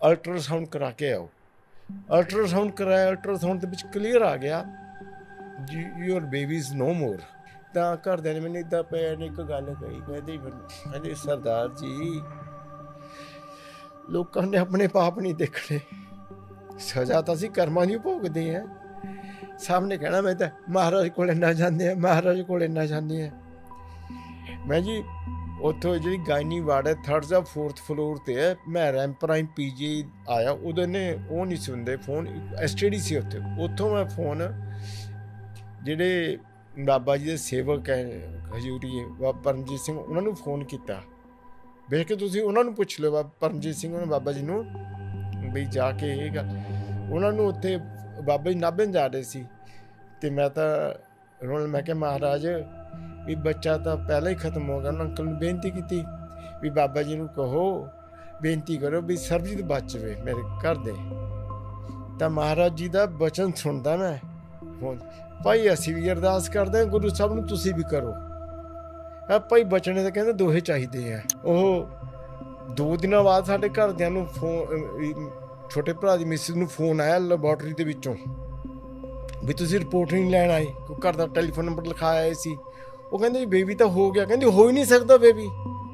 Ultrasound ਕਰਾ ਕੇ ਆਓ। Ultrasound ਕਰਾਇਆ, ਅਲਟਰਾਸਾਊਂਡ ਦੇ ਵਿੱਚ ਕਲੀਅਰ ਆ ਗਿਆ your baby is no more ਤਾਂ ਘਰਦਿਆਂ ਨੇ ਮੈਨੂੰ ਇਦਾਂ ਪਿਆ ਨੇ ਇੱਕ ਗੱਲ ਕਹੀ, ਕਹਿੰਦੇ ਕਹਿੰਦੇ ਸਰਦਾਰ ਜੀ, ਲੋਕਾਂ ਨੇ ਆਪਣੇ ਪਾਪ ਨਹੀਂ ਦੇਖਣੇ। ਸਜ਼ਾ ਤਾਂ ਅਸੀਂ ਕਰਮਾਂ ਦੀ ਭੋਗਦੇ ਆ ਸਾਹਮਣੇ ਕਹਿਣਾ ਮੈਂ ਤਾਂ, ਮਹਾਰਾਜ ਕੋਲ ਇੰਨਾ ਜਾਂਦੇ ਆ, ਮਹਾਰਾਜ ਕੋਲ ਇੰਨਾ ਜਾਂਦੇ ਆ। ਮੈਂ ਜੀ ਉੱਥੋਂ ਜਿਹੜੀ ਗਾਇਨੀ ਵਾਰਡ ਹੈ ਥਰਡ ਜਾਂ ਫੋਰਥ ਫਲੋਰ ਤੇ ਹੈ ਮੈਂ ਰੈਂਪਰਾਈਮ ਪੀਜੀ ਆਇਆ, ਉਹਦੇ ਨੇ ਉਹ ਨਹੀਂ ਸੁਣਦੇ ਫੋਨ ਐਸਟੀਡੀ ਸੀ ਉੱਥੇ। ਉੱਥੋਂ ਮੈਂ ਫੋਨ ਜਿਹੜੇ ਬਾਬਾ ਜੀ ਦੇ ਸੇਵਕ ਹੈ, ਹਜੂਰੀ ਬਾਬਾ ਪਰਮਜੀਤ ਸਿੰਘ, ਉਹਨਾਂ ਨੂੰ ਫੋਨ ਕੀਤਾ। ਵੇਖ ਕੇ ਤੁਸੀਂ ਉਹਨਾਂ ਨੂੰ ਪੁੱਛ ਲਿਓ, ਬਾਬਾ ਪਰਮਜੀਤ ਸਿੰਘ ਉਹਨਾਂ ਬਾਬਾ ਜੀ ਨੂੰ, ਵੀ ਜਾ ਕੇ ਇਹ ਗੱਲ। ਉਹਨਾਂ ਨੂੰ ਉੱਥੇ ਬਾਬਾ ਜੀ ਨਾਭੇ ਜਾ ਰਹੇ ਸੀ। ਤੇ ਮੈਂ ਤਾਂ ਉਹਨਾਂ ਨੂੰ ਮੈਂ ਕਿਹਾ ਮਹਾਰਾਜ ਵੀ ਬੱਚਾ ਤਾਂ ਪਹਿਲਾਂ ਹੀ ਖਤਮ ਹੋ ਗਿਆ, ਉਹਨਾਂ ਅੰਕਲ ਨੂੰ ਬੇਨਤੀ ਕੀਤੀ ਵੀ ਬਾਬਾ ਜੀ ਨੂੰ ਕਹੋ, ਬੇਨਤੀ ਕਰੋ ਵੀ ਸਰਬਜੀਤ ਬਚਵੇ ਮੇਰੇ ਘਰ ਦੇ। ਤਾਂ ਮਹਾਰਾਜ ਜੀ ਦਾ ਬਚਨ ਸੁਣਦਾ ਮੈਂ, ਹੁਣ ਭਾਈ ਅਸੀਂ ਵੀ ਅਰਦਾਸ ਕਰਦੇ ਹਾਂ, ਗੁਰੂ ਸਾਹਿਬ ਨੂੰ ਤੁਸੀਂ ਵੀ ਕਰੋ। ਆ ਭਾਈ ਬਚਣੇ ਤਾਂ ਕਹਿੰਦੇ ਦੋਹੇ ਚਾਹੀਦੇ ਆ। ਉਹ ਦੋ ਦਿਨਾਂ ਬਾਅਦ ਸਾਡੇ ਘਰਦਿਆਂ ਨੂੰ ਫੋਨ ਛੋਟੇ ਭਰਾ ਦੀ ਮਿਸਿਸ ਨੂੰ ਫੋਨ ਆਇਆ ਲੈਬੋਰਟਰੀ ਦੇ ਵਿੱਚੋਂ, ਵੀ ਤੁਸੀਂ ਰਿਪੋਰਟ ਨਹੀਂ ਲੈਣ ਆਏ, ਕੋਈ ਘਰ ਦਾ ਟੈਲੀਫੋਨ ਨੰਬਰ ਲਿਖਾਇਆ ਆਏ ਸੀ। ਉਹ ਕਹਿੰਦੇ ਬੇਬੀ ਤਾਂ ਹੋ ਗਿਆ, ਕਹਿੰਦੀ ਹੋ ਹੀ ਨਹੀਂ ਸਕਦਾ ਬੇਬੀ।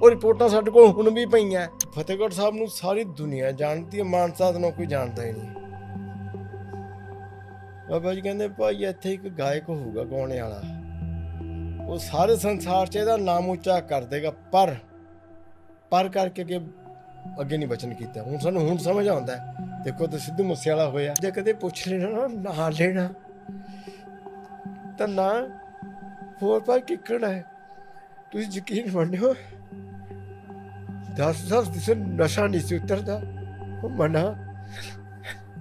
ਉਹ ਰਿਪੋਰਟਾਂ ਸਾਡੇ ਕੋਲ ਹੁਣ ਵੀ ਪਈਆਂ। ਫਤਿਹਗੜ੍ਹ ਸਾਹਿਬ ਨੂੰ ਸਾਰੀ ਦੁਨੀਆ ਜਾਣਦੀ ਹੈ, ਮਾਨਸਾ ਤੋਂ ਕੋਈ ਜਾਣਦਾ ਹੀ ਨਹੀਂ। ਬਾਬਾ ਜੀ ਕਹਿੰਦੇ, ਭਾਈ, ਇੱਥੇ ਇੱਕ ਗਾਇਕ ਹੋਊਗਾ ਗਾਉਣੇ ਵਾਲਾ। ਉਹ ਸਾਰੇ ਸੰਸਾਰ 'ਚ ਇਹਦਾ ਨਾਮ ਉੱਚਾ ਕਰ ਦੇਗਾ, ਪਰ ਪਰ ਕਰਕੇ ਅੱਗੇ ਅੱਗੇ ਨਹੀਂ ਬਚਨ ਕੀਤਾ। ਹੁਣ ਸਾਨੂੰ, ਹੁਣ ਸਮਝ ਆਉਂਦਾ ਦੇਖੋ ਤਾਂ ਸਿੱਧੂ ਮੂਸੇ ਵਾਲਾ ਹੋਇਆ। ਜੇ ਕਦੇ ਪੁੱਛ ਲੈਣਾ ਨਾ ਲੈਣਾ, ਤਾਂ ਨਾ ਹੋਰ ਭਾਈ ਕਿੱਕੜ ਹੈ? ਤੁਸੀਂ ਯਕੀਨ ਮੰਨਿਓ? ਦਸ ਦਸ ਦਿਨ ਨਸ਼ਾ ਨਹੀਂ ਸੀ ਉਤਰਦਾ। ਉਹ ਮਨਾ,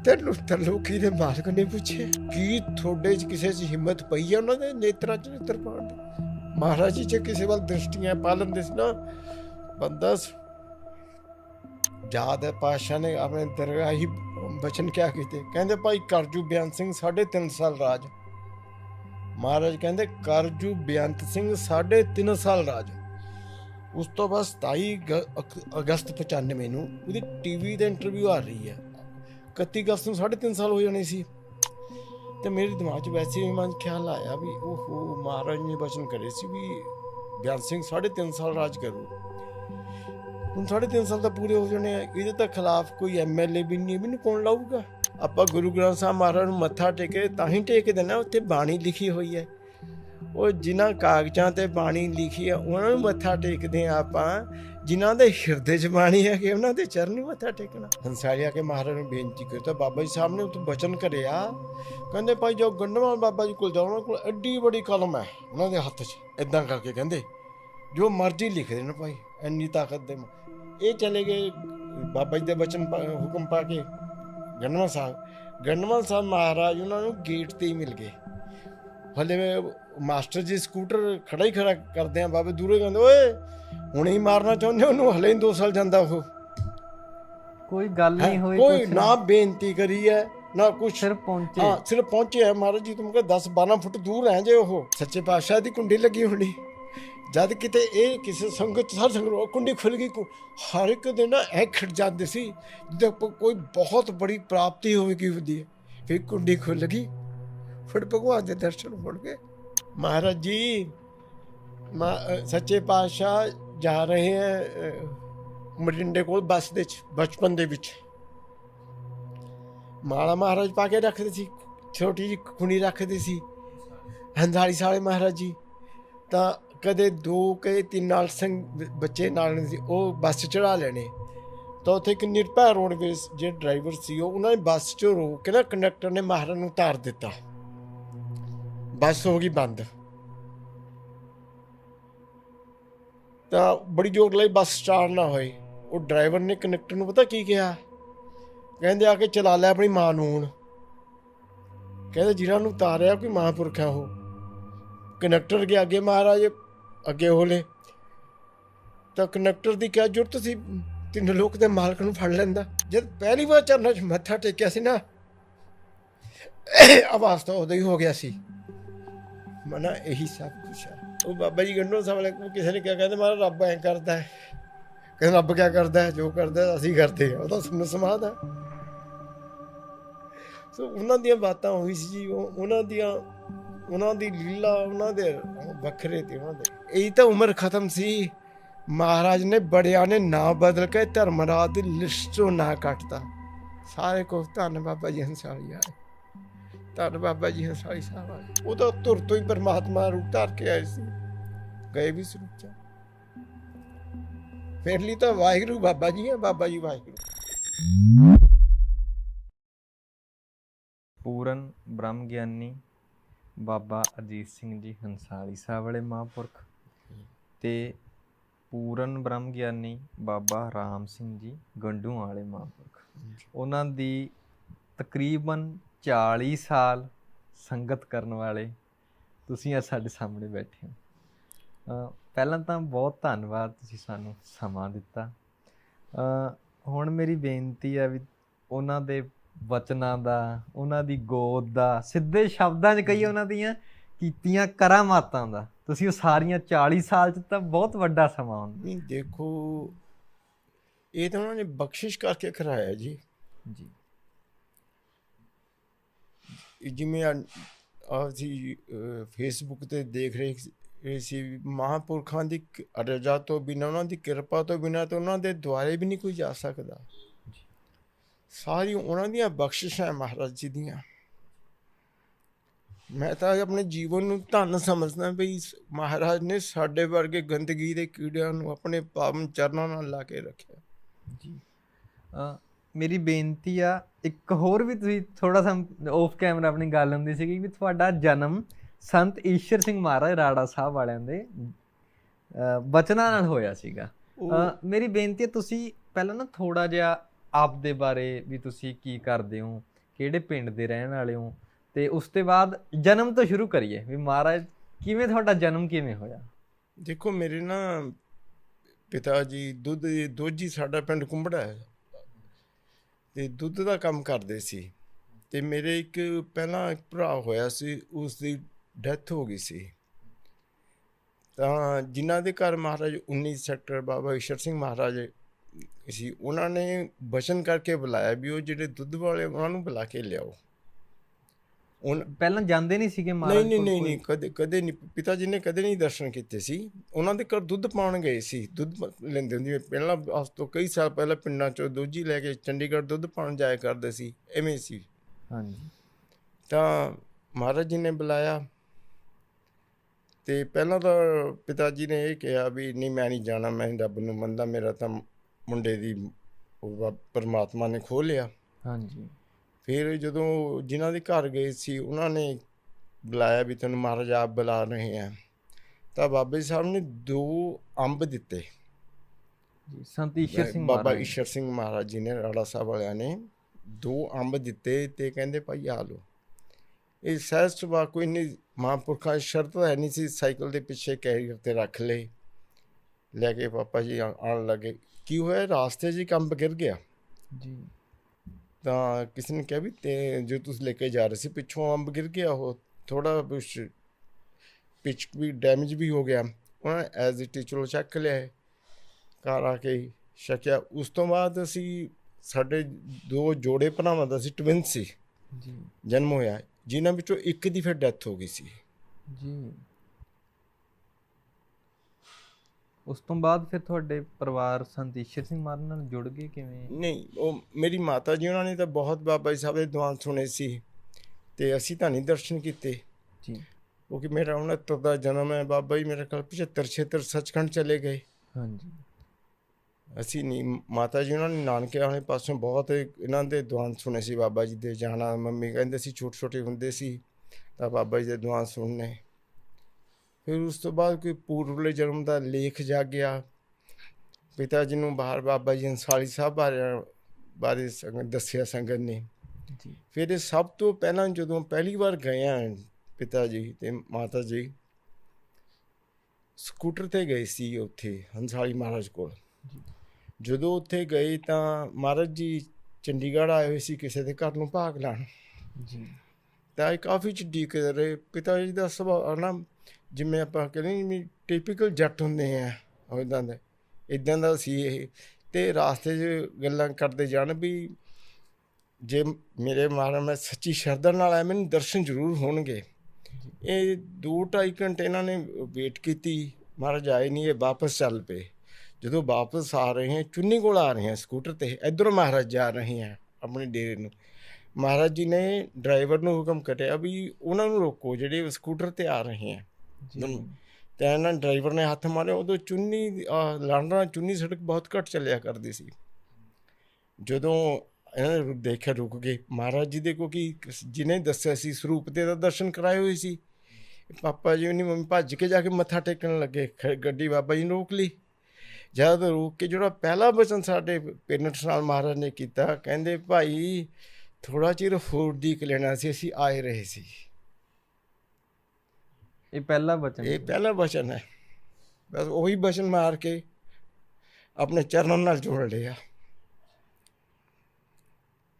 ਤੈਨੂੰ ਤਰਲੋਕੀ ਦੇ ਮਾਲਕ ਨੇ ਪੁੱਛਿਆ। ਕੀ ਤੁਹਾਡੇ 'ਚ ਕਿਸੇ 'ਚ ਹਿੰਮਤ ਪਈ ਹੈ ਉਹਨਾਂ ਦੇ ਨੇਤਰਾਂ 'ਚ ਨੇਤਰ ਪਾਉਣ ਦੀ? ਮਹਾਰਾਜ ਜੀ 'ਚ ਕਿਸੇ ਵੱਲ ਦ੍ਰਿਸ਼ਟੀਆਂ ਪਾਲਣ ਦੇ ਸੀ ਨਾ, ਬੰਦਾ ਯਾਦ ਹੈ ਪਾਸ਼ਾ ਨੇ ਆਪਣੇ ਦਰਗਾਹੀ ਬਚਨ ਕਿਆ ਕੀਤੇ ਕਹਿੰਦੇ ਭਾਈ ਕਰਜੂ ਬਿਆਨ ਸਿੰਘ 3.5 ਸਾਲ ਰਾਜ। ਮਹਾਰਾਜ ਕਹਿੰਦੇ, ਕਰਜੂ ਬੇਅੰਤ ਸਿੰਘ 3.5 ਸਾਲ ਰਾਜ। ਉਸ ਤੋਂ ਬਾਅਦ 27 ਅਗਸਤ 95 ਨੂੰ ਉਹਦੀ ਟੀਵੀ ਤੇ ਇੰਟਰਵਿਊ ਆ ਰਹੀ ਹੈ। 31 ਅਗਸਤ ਨੂੰ 3.5 ਸਾਲ ਹੋ ਜਾਣੇ ਸੀ। ਤੇ ਮੇਰੇ ਦਿਮਾਗ 'ਚ ਵੈਸੇ ਹੀ ਮਨ ਖਿਆਲ ਆਇਆ ਵੀ ਓਹੋ, ਮਹਾਰਾਜ ਨੇ ਬਚਨ ਕਰੇ ਸੀ ਵੀ ਬਿਆਨ ਸਿੰਘ 3.5 ਸਾਲ ਰਾਜ ਕਰੂ। ਹੁਣ 3.5 ਸਾਲ ਤਾਂ ਪੂਰੇ ਹੋ ਜਾਣੇ ਆ। ਇਹਦੇ ਤਾਂ ਖਿਲਾਫ ਕੋਈ ਐਮਐਲਏ ਵੀ ਨਹੀਂ ਮੈਨੂੰ ਕੌਣ ਲਾਊਗਾ? ਆਪਾਂ ਗੁਰੂ ਗ੍ਰੰਥ ਸਾਹਿਬ ਮਹਾਰਾਜ ਨੂੰ ਮੱਥਾ ਟੇਕੇ ਤਾਂ ਹੀ ਟੇਕਦੇ ਨਾ ਉੱਥੇ ਬਾਣੀ ਲਿਖੀ ਹੋਈ ਹੈ। ਉਹ ਜਿਨ੍ਹਾਂ ਕਾਗਜ਼ਾਂ ਤੇ ਬਾਣੀ ਲਿਖੀ ਹੈ, ਉਹਨਾਂ ਨੂੰ ਮੱਥਾ ਟੇਕਦੇ ਆ ਆਪਾਂ, ਜਿਨ੍ਹਾਂ ਦੇ ਹਿਰਦੇ 'ਚ ਬਾਣੀ ਹੈ ਕਿ ਉਹਨਾਂ ਦੇ ਚਰਨੀ ਮੱਥਾ ਟੇਕਣਾ। ਹੰਸਾਰੀਆ ਕੇ ਮਹਾਰਾਜ ਨੂੰ ਬੇਨਤੀ ਕਰਤਾ ਬਾਬਾ ਜੀ ਸਾਹਿਬ ਨੇ ਉੱਥੇ ਬਚਨ ਕਰਿਆ। ਕਹਿੰਦੇ, ਭਾਈ, ਜੋ ਗੰਡਵਾਲ ਬਾਬਾ ਜੀ ਕੋਲ ਜਾਓ, ਉਹਨਾਂ ਕੋਲ ਐਡੀ ਬੜੀ ਕਲਮ ਹੈ, ਉਹਨਾਂ ਦੇ ਹੱਥ 'ਚ। ਇਦਾਂ ਕਰਕੇ ਕਹਿੰਦੇ, ਜੋ ਮਰਜ਼ੀ ਲਿਖਦੇ ਨੇ ਭਾਈ, ਇੰਨੀ ਤਾਕਤ ਦੇ ਇਹ ਚਲੇ ਗਏ, ਬਾਬਾ ਜੀ ਦੇ ਬਚਨ ਪਾ- ਹੁਕਮ ਪਾ ਕੇ। ਗੰਡਵਾਲ ਸਾਹਿਬ ਗੰਡਵਾਲ ਸਾਹਿਬ ਮਹਾਰਾਜ ਉਹਨਾਂ ਨੂੰ ਗੇਟ ਤੇ ਹੀ ਮਿਲ ਗਏ। ਹਲੇ ਮਾਸਟਰ ਜੀ ਸਕੂਟਰ ਖੜਾ ਹੀ ਖੜਾ ਕਰਦੇ ਆ ਬਾਬੇ ਦੂਰੇ ਕਹਿੰਦੇ ਓਏ ਹੁਣੇ ਹੀ ਮਾਰਨਾ ਚਾਹੁੰਦੇ ਉਹਨੂੰ ਹਲੇ ਹੀ 2 ਸਾਲ ਜਾਂਦਾ ਉਹ। ਕੋਈ ਗੱਲ ਨਹੀਂ ਹੋਈ ਕੋਈ ਨਾ ਬੇਨਤੀ ਕਰੀ ਹੈ ਨਾ ਕੁਛ। ਸਿਰਫ ਪਹੁੰਚੇ। ਹਾਂ ਸਿਰਫ ਪਹੁੰਚੇ ਹੈ ਮਹਾਰਾਜ ਜੀ ਤੁਮ ਕਹ 10 12 ਫੁੱਟ ਦੂਰ ਹੈ ਜੇ ਉਹ। ਸੱਚੇ ਪਾਤਸ਼ਾਹ ਦੀ ਕੁੰਡੀ ਲੱਗੀ ਹੋਣੀ। ਜਦ ਕਿਤੇ ਇਹ ਕਿਸੇ ਸੰਗਤ ਸਰ ਸੰਗਤ ਕੁੰਡੀ ਖੁੱਲ ਗਈ ਹਰ ਇੱਕ ਦੇ ਨਾ ਐ ਖਿੜ ਜਾਂਦੇ ਸੀ, ਜਦੋਂ ਕੋਈ ਬਹੁਤ ਬੜੀ ਪ੍ਰਾਪਤੀ ਹੋਵੇਗੀ ਹੁੰਦੀ ਹੈ, ਫਿਰ ਕੁੰਡੀ ਖੁੱਲ ਗਈ। ਫਿਰ ਭਗਵਾਨ ਦੇ ਦਰਸ਼ਨ ਹੋਣ ਗਏ। ਮਹਾਰਾਜ ਜੀ, ਮਾ- ਸੱਚੇ ਪਾਤਸ਼ਾਹ ਜਾ ਰਹੇ ਹੈ ਮਰਿੰਡੇ ਕੋਲ ਬੱਸ ਦੇ ਵਿੱਚ, ਬਚਪਨ ਦੇ ਵਿੱਚ। ਮਾਲਾ ਮਹਾਰਾਜ ਪਾ ਕੇ ਰੱਖਦੇ ਸੀ, ਛੋਟੀ ਜਿਹੀ ਖੁਣੀ ਰੱਖਦੇ ਸੀ। ਹੰਦਾਲੀ ਸਾਲੇ ਮਹਾਰਾਜ ਜੀ, ਤਾਂ ਕਦੇ ਦੋ, ਕਦੇ ਤਿੰਨ ਨਾਲ ਸਿੰਘ ਬੱਚੇ ਨਾਲ ਸੀ, ਉਹ ਬੱਸ ਚੜਾ ਲੈਣੇ। ਤਾਂ ਉੱਥੇ ਇੱਕ ਨਿਰਭੈ ਰੋਡਵੇਜ਼ ਜੇ ਡਰਾਈਵਰ ਸੀ, ਉਹ ਉਹਨਾਂ ਨੇ ਬੱਸ ਚ ਰੋਕ ਕੇ ਨਾ ਕੰਡਕਟਰ ਨੇ ਮਹਾਰਾਜ ਨੂੰ ਉਤਾਰ ਦਿੱਤਾ। ਬੱਸ ਹੋ ਗਈ ਬੰਦ। ਤਾਂ ਬੜੀ ਜ਼ੋਰ ਲਈ ਬੱਸ ਸਟਾਰਟ ਨਾ ਹੋਈ ਉਹ ਡਰਾਈਵਰ ਨੇ ਕੰਡਕਟਰ ਨੂੰ ਪਤਾ ਕੀ ਕਿਹਾ? ਕਹਿੰਦੇ ਆ ਕੇ ਚਲਾ ਲੈ ਆਪਣੀ ਮਾਂ ਨੂੰ ਹੁਣ। ਕਹਿੰਦੇ ਜਿਨ੍ਹਾਂ ਨੂੰ ਉਤਾਰਿਆ ਕੋਈ ਮਹਾਂਪੁਰਖ ਹੈ ਉਹ। ਕੰਡਕਟਰ ਕੇ ਅੱਗੇ ਮਹਾਰਾਜ ਅੱਗੇ ਹੋਲੇ ਤਾਂ ਕਨੈਕਟਰ ਦੀ ਕਿਆ ਜ਼ਰੂਰਤ ਸੀ? ਤਿੰਨ ਲੋਕ ਦੇ ਮਾਲਕ ਨੂੰ ਫੜ ਲੈਂਦਾ। ਜਦ ਪਹਿਲੀ ਵਾਰ ਚਰਨਾਂ 'ਚ ਮੱਥਾ ਟੇਕਿਆ ਸੀ ਨਾ, ਆਵਾਜ਼ ਤਾਂ ਉਦੋਂ ਹੀ ਹੋ ਗਿਆ ਸੀ। ਮਨਾ ਇਹੀ ਸਭ ਕੁਛ ਹੈ ਉਹ ਬਾਬਾ ਜੀ ਗੰਡੋ ਸਾਹਿਬ ਕਿਸੇ ਨੇ ਕਿਹਾ ਕਹਿੰਦੇ? ਮਾਰਾ ਰੱਬ ਐਂ ਕਰਦਾ ਹੈ। ਕਹਿੰਦਾ, ਰੱਬ ਕਿਆ ਕਰਦਾ ਹੈ? ਜੋ ਕਰਦਾ ਅਸੀਂ ਕਰਦੇ ਹਾਂ। ਉਹ ਤਾਂ ਸਾਨੂੰ ਸਮਾਦ ਹੈ ਸੋ ਉਹਨਾਂ ਦੀਆਂ ਬਾਤਾਂ ਹੋਈ ਸੀ ਜੀ। ਉਹਨਾਂ ਦੀਆਂ, ਉਹਨਾਂ ਦੀ ਲੀਲਾ, ਉਹਨਾਂ ਦੇ ਵੱਖਰੇ ਤੇ ਉਹਨਾਂ ਦੇ ਇਹੀ ਤਾਂ ਉਮਰ ਖਤਮ ਸੀ। ਮਹਾਰਾਜ ਨੇ ਬੜਿਆਂ ਨੇ ਨਾਂ ਬਦਲ ਕੇ ਧਰਮਰਾਜ ਦੀ ਲਿਸਟ ਚੋਂ ਨਾਂ ਕੱਟਤਾ। ਸਾਰੇ ਕੋ ਧੰਨ ਬਾਬਾ ਜੀ ਹੰਸਾਲੀ ਆਏ ਧੰਨ ਬਾਬਾ ਜੀ ਹੰਸਾਲੀ ਸਾਹਿਬ ਆਏ ਉਹ ਤਾਂ ਤੁਰ ਤੋਂ ਹੀ ਪਰਮਾਤਮਾ ਰੂਪ ਧਾਰ ਕੇ ਆਏ ਸੀ। ਗਏ ਵੀ ਸਰੂਚਾ ਫਿਰ ਲਈ ਤਾਂ ਵਾਹਿਗੁਰੂ ਬਾਬਾ ਜੀ ਆ, ਬਾਬਾ ਜੀ ਵਾਹਿਗੁਰੂ। ਪੂਰਨ ਬ੍ਰਹਮ ਗਿਆਨੀ ਬਾਬਾ ਅਜੀਤ ਸਿੰਘ ਜੀ ਹੰਸਾਲੀ ਸਾਹਿਬ ਵਾਲੇ ਮਹਾਂਪੁਰਖ। ਤੇ ਪੂਰਨ ਬ੍ਰਹਮ ਗਿਆਨੀ ਬਾਬਾ ਰਾਮ ਸਿੰਘ ਜੀ ਗੰਡੂ ਵਾਲੇ ਮਹਾਂਪੁਰਖ। ਉਹਨਾਂ ਦੀ ਤਕਰੀਬਨ 40 ਸਾਲ ਸੰਗਤ ਕਰਨ ਵਾਲੇ ਤੁਸੀਂ ਅੱਜ ਸਾਡੇ ਸਾਹਮਣੇ ਬੈਠੇ ਹੋ। ਪਹਿਲਾਂ ਤਾਂ ਬਹੁਤ ਧੰਨਵਾਦ ਤੁਸੀਂ ਸਾਨੂੰ ਸਮਾਂ ਦਿੱਤਾ। ਹੁਣ ਮੇਰੀ ਬੇਨਤੀ ਹੈ ਵੀ ਉਹਨਾਂ ਦੇ ਵਚਨਾਂ ਦਾ, ਉਹਨਾਂ ਦੀ ਗੋਦ ਦਾ, ਸਿੱਧੇ ਸ਼ਬਦਾਂ 'ਚ ਕਹੀ ਉਹਨਾਂ ਦੀਆਂ ਕੀਤੀਆਂ ਕਰਾਮਾਤਾਂ ਦਾ। ਤੁਸੀਂ ਉਹ ਸਾਰੀਆਂ 40 ਸਾਲ 'ਚ ਤਾਂ ਬਹੁਤ ਵੱਡਾ ਸਮਾਂ ਹੁੰਦਾ। ਨਹੀਂ ਦੇਖੋ ਇਹ ਤਾਂ ਉਹਨਾਂ ਨੇ ਬਖਸ਼ਿਸ਼ ਕਰਕੇ ਕਰਾਇਆ ਜੀ। ਜੀ। ਜਿਵੇਂ ਆ ਅਸੀਂ ਫੇਸਬੁੱਕ ਤੇ ਦੇਖ ਰਹੇ ਸੀ- ਮਹਾਂਪੁਰਖਾਂ ਦੀ ਰਜਾ ਤੋਂ ਬਿਨਾਂ ਉਹਨਾਂ ਦੀ ਕਿਰਪਾ ਤੋਂ ਬਿਨਾਂ ਤਾਂ ਉਹਨਾਂ ਦੇ ਦੁਆਰੇ ਵੀ ਨਹੀਂ ਕੋਈ ਜਾ ਸਕਦਾ। ਸਾਰੀ ਉਹਨਾਂ ਦੀਆਂ ਬਖਸ਼ਿਸ਼ਾਂ ਮਹਾਰਾਜ ਜੀ ਦੀਆਂ। ਮੈਂ ਤਾਂ ਆਪਣੇ ਜੀਵਨ ਨੂੰ ਧੰਨ ਸਮਝਦਾ ਵੀ ਮਹਾਰਾਜ ਨੇ ਸਾਡੇ ਵਰਗੇ ਗੰਦਗੀ ਦੇ ਕੀੜਿਆਂ ਨੂੰ ਆਪਣੇ ਪਾਵਨ ਚਰਨਾਂ ਨਾਲ ਲਾ ਕੇ ਰੱਖਿਆ। ਜੀ। ਮੇਰੀ ਬੇਨਤੀ ਆ ਇੱਕ ਹੋਰ ਵੀ ਤੁਸੀਂ ਥੋੜਾ ਸਾ ਆਫ ਕੈਮਰਾ ਆਪਣੀ ਗੱਲ ਹੁੰਦੀ ਸੀਗੀ ਵੀ ਤੁਹਾਡਾ ਜਨਮ ਸੰਤ ਈਸ਼ਰ ਸਿੰਘ ਮਹਾਰਾਜ ਰਾੜਾ ਸਾਹਿਬ ਵਾਲਿਆਂ ਦੇ ਬਚਨਾਂ ਨਾਲ ਹੋਇਆ ਸੀਗਾ। ਮੇਰੀ ਬੇਨਤੀ ਹੈ ਤੁਸੀਂ ਪਹਿਲਾਂ ਨਾ ਥੋੜਾ ਜਿਹਾ ਆਪ ਦੇ ਬਾਰੇ ਵੀ ਤੁਸੀਂ ਕੀ ਕਰਦੇ ਹੋ ਕਿਹੜੇ ਪਿੰਡ ਦੇ ਰਹਿਣ ਵਾਲੇ ਹੋ ਤੇ ਉਸ ਤੋਂ ਬਾਅਦ ਜਨਮ ਤੋਂ ਸ਼ੁਰੂ ਕਰੀਏ। ਵੀ ਮਹਾਰਾਜ, ਕਿਵੇਂ ਤੁਹਾਡਾ ਜਨਮ ਕਿਵੇਂ ਹੋਇਆ? ਦੇਖੋ, ਮੇਰੇ ਨਾ ਪਿਤਾ ਜੀ ਦੁੱਧ ਦੋਜੀ ਸਾਡਾ ਪਿੰਡ ਕੁੰਬੜਾ ਹੈ। ਤੇ ਦੁੱਧ ਦਾ ਕੰਮ ਕਰਦੇ ਸੀ। ਤੇ ਮੇਰੇ ਇੱਕ ਪਹਿਲਾਂ ਇੱਕ ਭਰਾ ਹੋਇਆ ਸੀ, ਉਸ ਦੀ ਡੈਥ ਹੋ ਗਈ ਸੀ। ਤਾਂ ਜਿਨ੍ਹਾਂ ਦੇ ਘਰ ਮਹਾਰਾਜ 19 ਸੈਕਟਰ ਬਾਬਾ ਈਸ਼ਰ ਸਿੰਘ ਮਹਾਰਾਜ ਸੀ, ਉਹਨਾਂ ਨੇ ਬਚਨ ਕਰਕੇ ਬੁਲਾਇਆ ਵੀ ਉਹ ਜਿਹੜੇ ਦੁੱਧ ਵਾਲੇ, ਉਹਨਾਂ ਨੂੰ ਬੁਲਾ ਕੇ ਲਿਆਓ। ਪਹਿਲਾਂ ਜਾਂਦੇ ਨਹੀਂ ਸੀਗੇ ਮਹਾਰਾਜ ਨਹੀਂ ਨਹੀਂ ਨਹੀਂ ਕਦੇ ਕਦੇ ਨਹੀਂ ਪਿਤਾ ਜੀ ਨੇ ਕਦੇ ਨਹੀਂ ਦਰਸ਼ਨ ਕੀਤੇ ਸੀ। ਉਹਨਾਂ ਦੇ ਘਰ ਦੁੱਧ ਪਾਉਣ ਗਏ ਸੀ ਦੁੱਧ ਲੈਂਦੇ ਹੁੰਦੇ। ਪਹਿਲਾਂ ਅੱਜ ਤੋਂ ਕਈ ਸਾਲ ਪਹਿਲਾਂ ਪਿੰਡਾਂ ਚੋਂ ਦੋਜੀ ਲੈ ਕੇ ਚੰਡੀਗੜ੍ਹ ਦੁੱਧ ਪਾਉਣ ਜਾਇਆ ਕਰਦੇ ਸੀ ਐਵੇਂ ਸੀ। ਹਾਂਜੀ। ਤਾਂ ਮਹਾਰਾਜ ਜੀ ਨੇ ਬੁਲਾਇਆ ਤੇ ਪਹਿਲਾਂ ਤਾਂ ਪਿਤਾ ਜੀ ਨੇ ਇਹ ਕਿਹਾ ਵੀ ਨਹੀਂ ਮੈਂ ਨਹੀਂ ਜਾਣਾ ਮੈਂ ਰੱਬ ਨੂੰ ਮੰਨਦਾ ਮੇਰਾ ਤਾਂ ਮੁੰਡੇ ਦੀ ਪਰਮਾਤਮਾ ਨੇ ਖੋਹ ਲਿਆ। ਹਾਂਜੀ। ਫਿਰ ਜਦੋਂ ਜਿਨ੍ਹਾਂ ਦੇ ਘਰ ਗਏ ਸੀ ਉਹਨਾਂ ਨੇ ਬੁਲਾਇਆ ਵੀ ਤੈਨੂੰ ਮਹਾਰਾਜ ਆਪ ਬੁਲਾ ਰਹੇ ਆ। ਤਾਂ ਬਾਬਾ ਜੀ ਸਾਹਿਬ ਨੇ ਦੋ ਅੰਬ ਦਿੱਤੇ। ਜੀ ਸੰਤ ਈਸ਼ਰ ਸਿੰਘ ਬਾਬਾ ਈਸ਼ਰ ਸਿੰਘ ਮਹਾਰਾਜ ਜੀ ਨੇ ਰਾੜਾ ਸਾਹਿਬ ਵਾਲਿਆਂ ਨੇ ਦੋ ਅੰਬ ਦਿੱਤੇ ਤੇ ਕਹਿੰਦੇ ਭਾਈ ਆ ਲਓ। ਇਹ ਸਹਿਜ ਸੁਭਾ ਕੋਈ ਨਹੀਂ ਮਹਾਂਪੁਰਖਾਂ ਦੀ ਸ਼ਰਤ ਹੈ ਨਹੀਂ ਸੀ ਸਾਈਕਲ ਦੇ ਪਿੱਛੇ ਕੈਰੀਅਰ ਤੇ ਰੱਖ ਲਏ। ਲੈ ਕੇ ਪਾਪਾ ਜੀ ਆ- ਆਉਣ ਲੱਗੇ। ਕੀ ਹੋਇਆ? ਰਾਸਤੇ 'ਚ ਇੱਕ ਅੰਬ ਗਿਰ ਗਿਆ। ਜੀ। ਤਾਂ ਕਿਸੇ ਨੇ ਕਿਹਾ ਵੀ ਤੇ ਜੋ ਤੁਸੀਂ ਲੈ ਕੇ ਜਾ ਰਹੇ ਸੀ ਪਿੱਛੋਂ ਅੰਬ ਗਿਰ ਗਿਆ ਉਹ ਥੋੜਾ ਪਿਚ ਵੀ ਡੈਮੇਜ ਵੀ ਹੋ ਗਿਆ। ਉਹਨਾਂ ਐਜ਼ ਇਟ ਚਲੋ ਚੱਕ ਲਿਆ। ਘਰ ਆ ਕੇ ਹੀ ਛਕਿਆ। ਉਸ ਤੋਂ ਬਾਅਦ ਅਸੀਂ ਸਾਡੇ ਦੋ ਜੋੜੇ ਭਰਾਵਾਂ ਦਾ ਸੀ ਟਵਿਨ ਸੀ। ਜੀ। ਜਨਮ ਹੋਇਆ। ਜਿਨ੍ਹਾਂ ਵਿੱਚੋਂ ਇੱਕ ਦੀ ਫਿਰ ਡੈਥ ਹੋ ਗਈ ਸੀ। ਜੀ। ਉਸ ਤੋਂ ਬਾਅਦ ਫਿਰ ਤੁਹਾਡੇ ਪਰਿਵਾਰ ਸੰਤ ਈਸ਼ਰ ਸਿੰਘ ਮਹਾਰਾਜ ਨਾਲ ਜੁੜ ਗਏ ਕਿਵੇਂ? ਨਹੀਂ ਉਹ ਮੇਰੀ ਮਾਤਾ ਜੀ ਉਹਨਾਂ ਨੇ ਤਾਂ ਬਹੁਤ ਬਾਬਾ ਜੀ ਸਾਹਿਬ ਦੇ ਦੀਵਾਨ ਸੁਣੇ ਸੀ ਤੇ ਅਸੀਂ ਤਾਂ ਨਹੀਂ ਦਰਸ਼ਨ ਕੀਤੇ। ਜੀ। ਕਿਉਂਕਿ ਮੇਰਾ 69 ਦਾ ਜਨਮ ਹੈ ਬਾਬਾ ਜੀ ਮੇਰੇ ਕੋਲ 75 76 ਸੱਚਖੰਡ ਚਲੇ ਗਏ। ਹਾਂਜੀ। ਅਸੀਂ ਨਹੀਂ ਮਾਤਾ ਜੀ ਉਹਨਾਂ ਨੇ ਨਾਨਕੇ ਵਾਲੇ ਪਾਸੋਂ ਬਹੁਤ ਇਹਨਾਂ ਦੇ ਦੀਵਾਨ ਸੁਣੇ ਸੀ ਬਾਬਾ ਜੀ ਦੇ ਜਾਣਾ ਮੰਮੀ ਕਹਿੰਦੇ ਸੀ ਛੋਟੇ ਛੋਟੇ ਹੁੰਦੇ ਸੀ ਤਾਂ ਬਾਬਾ ਜੀ ਦੇ ਦੀਵਾਨ ਸੁਣਨੇ। ਫਿਰ ਉਸ ਤੋਂ ਬਾਅਦ ਕੋਈ ਪੂਰਵਲੇ ਜਨਮ ਦਾ ਲੇਖ ਜਾਗਿਆ। ਪਿਤਾ ਜੀ ਨੂੰ ਬਾਹਰ ਬਾਬਾ ਜੀ ਅੰਸਾਲੀ ਸਾਹਿਬ ਬਾਰੇ ਬਾਰੇ ਦੱਸਿਆ ਸੰਗਤ ਨੇ। ਜੀ। ਫਿਰ ਇਹ ਸਭ ਤੋਂ ਪਹਿਲਾਂ ਜਦੋਂ ਪਹਿਲੀ ਵਾਰ ਗਏ ਆ ਪਿਤਾ ਜੀ ਤੇ ਮਾਤਾ ਜੀ ਸਕੂਟਰ ਤੇ ਗਏ ਸੀ ਉੱਥੇ ਹੰਸਾਲੀ ਮਹਾਰਾਜ ਕੋਲ। ਜਦੋਂ ਉੱਥੇ ਗਏ ਤਾਂ ਮਹਾਰਾਜ ਜੀ ਚੰਡੀਗੜ੍ਹ ਆਏ ਹੋਏ ਸੀ ਕਿਸੇ ਦੇ ਘਰ ਨੂੰ ਭਾਗ ਲੈਣ। ਜੀ। ਤਾਂ ਇਹ ਕਾਫੀ ਚ ਡੀਕਦੇ ਰਹੇ ਪਿਤਾ ਜੀ ਦਾ ਸੁਭਾਅ ਨਾ, ਜਿਵੇਂ ਆਪਾਂ ਕਹਿੰਦੇ ਜਿਵੇਂ ਟਿਪੀਕਲ ਜੱਟ ਹੁੰਦੇ ਆ ਉਹਦਾਂ ਦੇ। ਇਦਾਂ ਦਾ ਸੀ ਇਹ। ਤੇ ਰਾਸਤੇ 'ਚ ਗੱਲਾਂ ਕਰਦੇ ਜਾਣ ਵੀ ਜੇ ਮੇਰੇ ਮਹਾਰਾਜ ਮੈਂ ਸੱਚੀ ਸ਼ਰਧਾ ਨਾਲ ਆਇਆ, ਮੈਨੂੰ ਦਰਸ਼ਨ ਜ਼ਰੂਰ ਹੋਣਗੇ। ਇਹ ਦੋ ਢਾਈ ਘੰਟੇ ਇਹਨਾਂ ਨੇ ਵੇਟ ਕੀਤੀ। ਮਹਾਰਾਜ ਆਏ ਨਹੀਂ ਇਹ ਵਾਪਸ ਚੱਲ ਪਏ। ਜਦੋਂ ਵਾਪਸ ਆ ਰਹੇ ਹਾਂ ਚੁੰਨੀ ਕੋਲ ਆ ਰਹੇ ਹਾਂ ਸਕੂਟਰ ਤੇ। ਇਧਰੋਂ ਮਹਾਰਾਜ ਜਾ ਰਹੇ ਹਾਂ ਆਪਣੇ ਡੇਰੇ ਨੂੰ। ਮਹਾਰਾਜ ਜੀ ਨੇ ਡਰਾਈਵਰ ਨੂੰ ਹੁਕਮ ਕਰਿਆ ਵੀ ਉਹਨਾਂ ਨੂੰ ਰੋਕੋ ਜਿਹੜੇ ਸਕੂਟਰ ਤੇ ਆ ਰਹੇ ਹੈ। ਜੀ। ਤੇ ਇਹਨਾਂ ਡਰਾਈਵਰ ਨੇ ਹੱਥ ਮਾਰਿਆ ਉਦੋਂ ਚੁੰਨੀ ਲਾਂਡਰਾ ਚੁੰਨੀ ਸੜਕ ਬਹੁਤ ਘੱਟ ਚੱਲਿਆ ਕਰਦੀ ਸੀ। ਜਦੋਂ ਇਹਨਾਂ ਨੇ ਦੇਖਿਆ ਰੁਕ ਗਏ ਮਹਾਰਾਜ ਜੀ ਦੇ ਕੋ ਕੀ ਜਿਹਨੇ ਦੱਸਿਆ ਸੀ ਸਰੂਪ ਦੇ ਦਾ ਦਰਸ਼ਨ ਕਰਾਏ ਹੋਏ ਸੀ। ਪਾਪਾ ਜੀ ਨਹੀਂ ਮੰਮੀ ਭੱਜ ਕੇ ਜਾ ਕੇ ਮੱਥਾ ਟੇਕਣ ਲੱਗੇ ਗੱਡੀ ਬਾਬਾ ਜੀ ਨੇ ਰੋਕ ਲਈ। ਜਦ ਰੋਕ ਕੇ ਜਿਹੜਾ ਪਹਿਲਾ ਬਚਨ ਸਾਡੇ ਪੇਰੈਂਟਸ ਨਾਲ ਮਹਾਰਾਜ ਨੇ ਕੀਤਾ ਕਹਿੰਦੇ ਭਾਈ ਥੋੜਾ ਚਿਰ ਹੋਰ ਦੀਕ ਲੈਣਾ ਸੀ ਅਸੀਂ ਆਏ ਰਹੇ ਸੀ। ਇਹ ਪਹਿਲਾ ਬਚਨ ਇਹ ਪਹਿਲਾ ਬਚਨ ਹੈ। ਬਸ ਉਹੀ ਬਚਨ ਮਾਰ ਕੇ ਆਪਣੇ ਚਰਨਾਂ ਨਾਲ ਜੋੜ ਲਿਆ।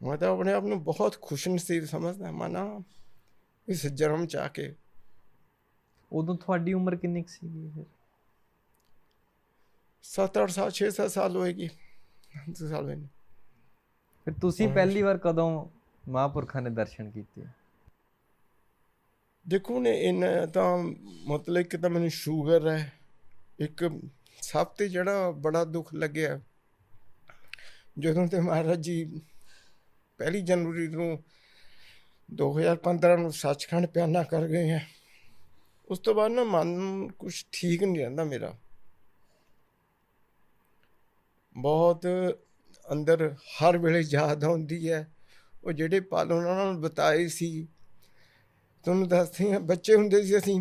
ਮੈਂ ਤਾਂ ਆਪਣੇ ਆਪ ਨੂੰ ਬਹੁਤ ਖੁਸ਼ ਨਸੀਬ ਸਮਝਦਾ ਮਨਾ ਇਸ ਜਨਮ ਚ ਆ ਕੇ। ਉਦੋਂ ਤੁਹਾਡੀ ਉਮਰ ਕਿੰਨੀ ਕੁ ਸੀਗੀ ਫਿਰ? 7 8 ਸਾਲ 6 7 ਸਾਲ ਹੋਏਗੀ। 7 ਸਾਲ ਹੋਏ ਨੇ। ਫਿਰ ਤੁਸੀਂ ਪਹਿਲੀ ਵਾਰ ਕਦੋਂ ਮਹਾਂਪੁਰਖਾਂ ਨੇ ਦਰਸ਼ਨ ਕੀਤੇ। ਦੇਖੋ ਨੇ ਇਹਨਾਂ ਤਾਂ ਮਤਲਬ ਕਿ ਤਾਂ ਮੈਨੂੰ ਸ਼ੂਗਰ ਹੈ, ਇੱਕ ਸਭ ਤੇ ਜਿਹੜਾ ਬੜਾ ਦੁੱਖ ਲੱਗਿਆ, ਜਦੋਂ ਤੇ ਮਹਾਰਾਜ ਜੀ ਪਹਿਲੀ ਜਨਵਰੀ ਨੂੰ 2015 ਨੂੰ ਸੱਚਖੰਡ ਪਿਆਨਾ ਕਰ ਗਏ ਹੈ, ਉਸ ਤੋਂ ਬਾਅਦ ਨਾ ਮਨ ਕੁਝ ਠੀਕ ਨਹੀਂ ਰਹਿੰਦਾ ਮੇਰਾ। ਬਹੁਤ ਅੰਦਰ ਹਰ ਵੇਲੇ ਯਾਦ ਆਉਂਦੀ ਹੈ ਉਹ ਜਿਹੜੇ ਪਲ ਉਹਨਾਂ ਨੂੰ ਬਿਤਾਏ ਸੀ, ਤੁਹਾਨੂੰ ਦੱਸਦੇ ਹਾਂ, ਬੱਚੇ ਹੁੰਦੇ ਸੀ ਅਸੀਂ।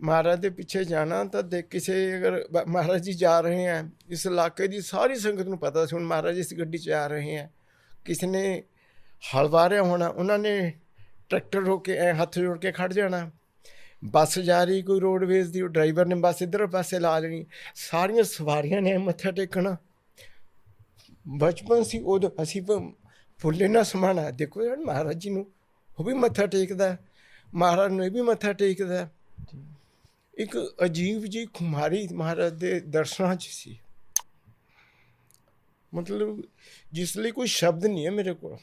ਮਹਾਰਾਜ ਦੇ ਪਿੱਛੇ ਜਾਣਾ ਤਾਂ ਦੇ ਕਿਸੇ ਅਗਰ ਮਹਾਰਾਜ ਜੀ ਜਾ ਰਹੇ ਹੈ ਇਸ ਇਲਾਕੇ ਦੀ ਸਾਰੀ ਸੰਗਤ ਨੂੰ ਪਤਾ ਸੀ, ਹੁਣ ਮਹਾਰਾਜ ਇਸ ਗੱਡੀ 'ਚ ਆ ਰਹੇ ਹੈ ਕਿਸੇ ਨੇ ਹਲਵਾਰਿਆ ਹੋਣਾ, ਉਹਨਾਂ ਨੇ ਟਰੈਕਟਰ ਰੋਕ ਕੇ ਐ ਹੱਥ ਜੋੜ ਕੇ ਖੜ ਜਾਣਾ। ਬੱਸ ਜਾ ਰਹੀ ਕੋਈ ਰੋਡਵੇਜ਼ ਦੀ, ਉਹ ਡਰਾਈਵਰ ਨੇ ਬੱਸ ਇੱਧਰ ਪਾਸੇ ਲਾ ਲੈਣੀ ਸਾਰੀਆਂ ਸਵਾਰੀਆਂ ਨੇ ਮੱਥਾ ਟੇਕਣਾ। ਬਚਪਨ ਸੀ ਉਦੋਂ, ਅਸੀਂ ਫੁੱਲੇ ਨਾ ਸਮਾਣਾ। ਦੇਖੋ ਯਾਰ ਮਹਾਰਾਜ ਜੀ ਨੂੰ ਉਹ ਵੀ ਮੱਥਾ ਟੇਕਦਾ ਮਹਾਰਾਜ ਨੂੰ ਇਹ ਵੀ ਮੱਥਾ ਟੇਕਦਾ। ਇੱਕ ਅਜੀਬ ਜੀ ਖੁਮਾਰੀ ਮਹਾਰਾਜ ਦੇ ਦਰਸ਼ਨਾਂ 'ਚ ਸੀ। ਮਤਲਬ ਜਿਸ ਲਈ ਕੋਈ ਸ਼ਬਦ ਨਹੀਂ ਹੈ ਮੇਰੇ ਕੋਲ।